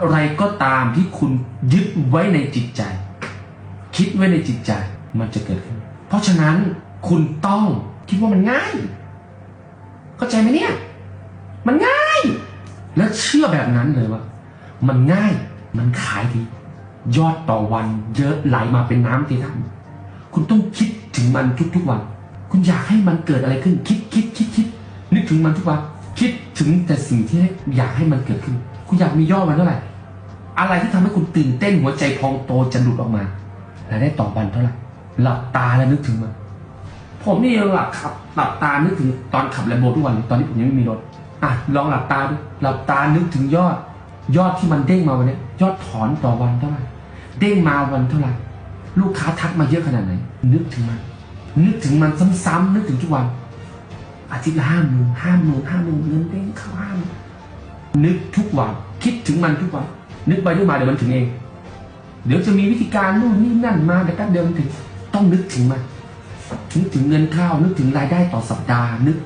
อะไรก็ตามที่คุณยึดไว้ในจิตใจ คิดไว้ในจิตใจมันจะเกิดขึ้น เพราะฉะนั้นคุณต้องคิดว่ามันง่าย เข้าใจไหมเนี่ย มันง่าย แล้วเชื่อแบบนั้นเลยว่า มันง่ายมันขายดี ยอดต่อวันเยอะไหลมาเป็นน้ำเทน้ำคุณต้องคิดถึงมันทุกๆวัน คุณอยากให้มันเกิดอะไรขึ้น คิดคิดคิดคิดนึกถึงมันทุกวัน คิดถึงแต่สิ่งที่อยากให้มันเกิดขึ้น คุณอยากมียอดวันเท่าไหร่ อะไรที่ทำให้คุณตื่นเต้นหัวใจพองโตจะหลุดออกมารายได้ต่อวันเท่าไหร่ หลับตาแล้วนึกถึงมัน ผมนี่หลับขับ หลับตานึกถึงตอนขับแลมโบทุกวัน ตอนที่ผมยังไม่มีรถ อะลองหลับตาดู หลับตานึกถึงยอด ยอดที่มันเด้งมาวันนี้ ยอดถอนต่อวันเท่าไหร่ เด้งมาวันเท่าไหร่ ลูกค้าทักมาเยอะขนาดไหน นึกถึงมัน นึกถึงมันซ้ำๆนึกถึงทุกวันอาทิตย์ละห้าหมื่นห้าหมื่นห้าหมื่นเงินเด้งเข้าห้าหมื่น นึกทุกวัน คิดถึงมันทุกวัน นึกไปนึกมาเดี๋ยวมันถึงเอง เดี๋ยวจะมีวิธีการนู่นนี่นั่นมาแต่แป๊บเดียวมันถึง ต้องนึกถึงมันนึกถึงเงินข้าว นึกถึงรายได้ต่อสัปดาห์นึก